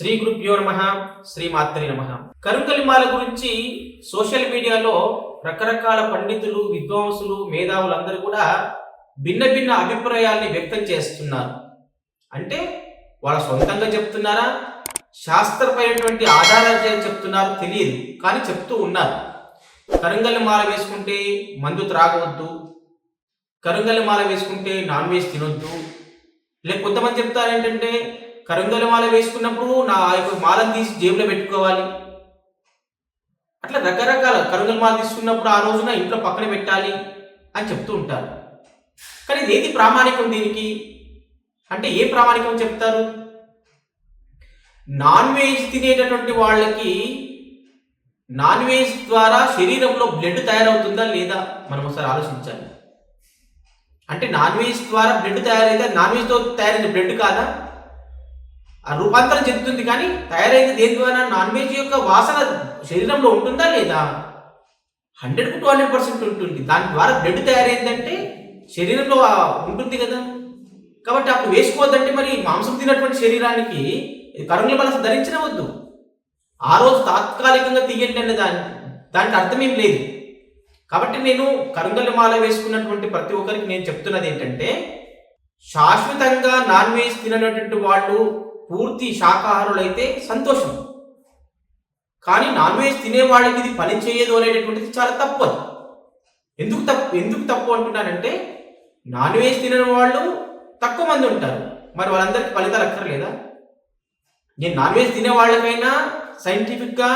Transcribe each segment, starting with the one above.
శ్రీ గురుభ్యో నమ శ్రీ మాత్రి నమ. కరుకలిమాల గురించి సోషల్ మీడియాలో రకరకాల పండితులు విద్వాంసులు మేధావులందరూ కూడా భిన్న భిన్న అభిప్రాయాల్ని వ్యక్తం చేస్తున్నారు. అంటే వాళ్ళ సొంతంగా చెప్తున్నారా? శాస్త్రపరమైనటువంటి ఆధారాలు చెప్తున్నారు తెలియదు కానీ చెప్తూ ఉన్నారు. కరుంగలి మాల వేసుకుంటే మందు త్రాగవద్దు కరుంగలి మాల వేసుకుంటే నాన్ వెజ్ తినొద్దు. లేక కొంతమంది చెప్తారు ఏంటంటే కరంగల మాల వేసుకున్నప్పుడు నా యొక్క మాలను తీసి జేబులో పెట్టుకోవాలి. అట్లా రకరకాల కరంగల మాల తీసుకున్నప్పుడు ఆ రోజున ఇంట్లో పక్కన పెట్టాలి అని చెప్తూ ఉంటారు. కానీ ఇది ఏది ప్రామాణికం దీనికి? అంటే ఏ ప్రామాణికం చెప్తారు? నాన్ వెజ్ తినేటటువంటి వాళ్ళకి నాన్ వెజ్ ద్వారా శరీరంలో బ్లడ్ తయారవుతుందా లేదా మనం ఒకసారి ఆలోచించాలి. అంటే నాన్ వెజ్ ద్వారా బ్లడ్ తయారైతే నాన్ వెజ్తో తయారైన బ్లడ్ కాదా? రూపాంతరం చెందుతుంది కానీ తయారైంది దేని ద్వారా? నాన్ వెజ్ యొక్క వాసన శరీరంలో ఉంటుందా లేదా? హండ్రెడ్ టు హండ్రెడ్ పర్సెంట్ ఉంటుంది. దాని ద్వారా బ్లడ్ తయారైందంటే శరీరంలో ఉంటుంది కదా. కాబట్టి అప్పుడు వేసుకోవద్దంటే మరి మాంసం తిన్నటువంటి శరీరానికి కరుణ బలస ధరించిన వద్దు. ఆ రోజు తాత్కాలికంగా తీయండి అనే దాని దానికి అర్థం ఏం లేదు. కాబట్టి నేను కరుంగలి మాల వేసుకున్నటువంటి ప్రతి ఒక్కరికి నేను చెప్తున్నది ఏంటంటే శాశ్వతంగా నాన్ వెజ్ తిననటువంటి వాళ్ళు పూర్తి శాకాహారులు అయితే సంతోషం. కానీ నాన్ వెజ్ తినే వాళ్ళకి ఇది పని చేయదు అనేటటువంటిది చాలా తప్పు అది. ఎందుకు తప్పు ఎందుకు తప్పు అంటున్నానంటే నాన్ వెజ్ తినని వాళ్ళు తక్కువ మంది ఉంటారు. మరి వాళ్ళందరికీ ఫలితాలు అక్కర్లేదా? నేను నాన్ వెజ్ తినే వాళ్ళకైనా సైంటిఫిక్గా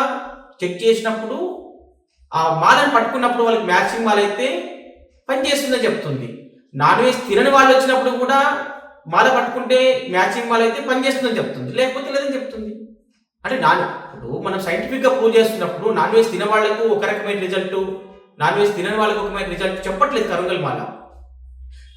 చెక్ చేసినప్పుడు ఆ మాలను పట్టుకున్నప్పుడు వాళ్ళకి మ్యాచింగ్ మాల అయితే పనిచేస్తుందని చెప్తుంది. నాన్ వెజ్ తినని వాళ్ళు వచ్చినప్పుడు కూడా మాల పట్టుకుంటే మ్యాచింగ్ మాల అయితే పనిచేస్తుందని చెప్తుంది. లేకపోతే లేదని చెప్తుంది. అంటే నాన్ ఇప్పుడు మనం సైంటిఫిక్గా ప్రూవ్ చేస్తున్నప్పుడు నాన్ వెజ్ తినే వాళ్ళకు ఒక రకమైన రిజల్ట్ నాన్ వెజ్ తినని వాళ్ళకు ఒకమైన రిజల్ట్ చెప్పట్లేదు కరుంగలి మాల.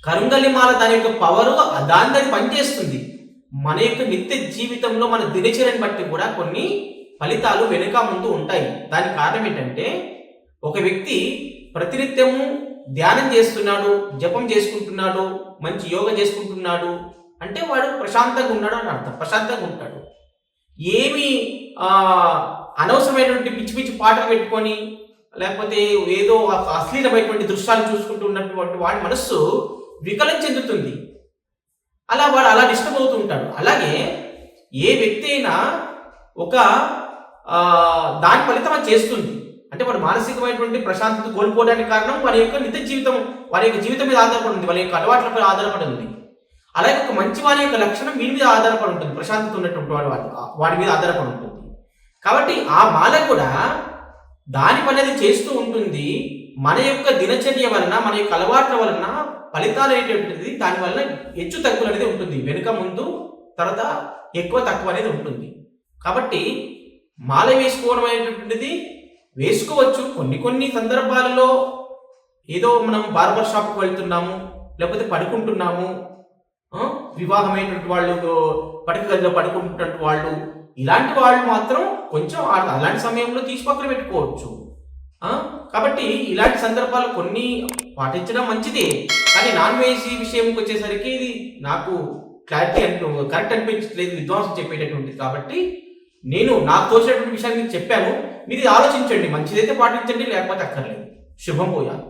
కరుంగలి మాల దాని యొక్క పవర్ దాని దాన్ని పనిచేస్తుంది. మన యొక్క నిత్య జీవితంలో మన దినచర్యని బట్టి కూడా కొన్ని ఫలితాలు వెనుక ముందు ఉంటాయి. దానికి కారణం ఏంటంటే ఒక వ్యక్తి ప్రతినిత్యము ధ్యానం చేస్తున్నాడు జపం చేసుకుంటున్నాడు మంచి యోగ చేసుకుంటున్నాడు అంటే వాడు ప్రశాంతంగా ఉన్నాడు అని అర్థం. ప్రశాంతంగా ఉంటాడు. ఏమి అనవసరమైనటువంటి పిచ్చి పిచ్చి పాటలు పెట్టుకొని లేకపోతే ఏదో అశ్లీలమైనటువంటి దృశ్యాలు చూసుకుంటూ ఉన్నటువంటి వాడి మనస్సు వికలం చెందుతుంది. అలా వాడు అలా డిస్టర్బ్ అవుతూ ఉంటాడు. అలాగే ఏ వ్యక్తి అయినా ఒక దాని ఫలితం చేస్తుంది. అంటే వాడు మానసికమైనటువంటి ప్రశాంతత కోల్పోవడానికి కారణం వారి యొక్క నిత్య జీవితం వారి యొక్క జీవితం మీద ఆధారపడి ఉంది వారి యొక్క అలవాట్లపై ఆధారపడి ఉంది. అలాగే ఒక మంచి వారి యొక్క లక్షణం వీరి మీద ఆధారపడి ఉంటుంది ప్రశాంతత ఉన్నటువంటి వాడు వారి వాడి మీద ఆధారపడి ఉంటుంది. కాబట్టి ఆ మాల కూడా దాని పని అది చేస్తూ ఉంటుంది మన యొక్క దినచర్య వలన మన యొక్క అలవాట్ల వలన ఫలితాలు అనేటువంటిది దాని వలన హెచ్చు తక్కువ అనేది ఉంటుంది. వెనుక ముందు తర్వాత ఎక్కువ తక్కువ అనేది ఉంటుంది. కాబట్టి మాల వేసుకోవడం అనేటువంటిది వేసుకోవచ్చు. కొన్ని కొన్ని సందర్భాలలో ఏదో మనం బార్బర్ షాప్కి వెళ్తున్నాము లేకపోతే పడుకుంటున్నాము వివాహమైనటువంటి వాళ్ళు పడక గదిలో పడుకుంటున్నటువంటి వాళ్ళు ఇలాంటి వాళ్ళు మాత్రం కొంచెం అలాంటి సమయంలో తీసి పక్కన పెట్టుకోవచ్చు. కాబట్టి ఇలాంటి సందర్భాలు కొన్ని పాటించడం మంచిదే. కానీ నాన్ వెజ్ విషయంకి వచ్చేసరికి ఇది నాకు క్లారిటీ అంటూ కరెక్ట్ అనిపించట్లేదు విద్వాంసం చెప్పేటటువంటిది. కాబట్టి నేను నాకు తోచినటువంటి విషయాన్ని చెప్పాను. మీరు ఆలోచించండి మంచిదైతే పాటించండి లేకపోతే అక్కర్లేదు. శుభం పోయాలి.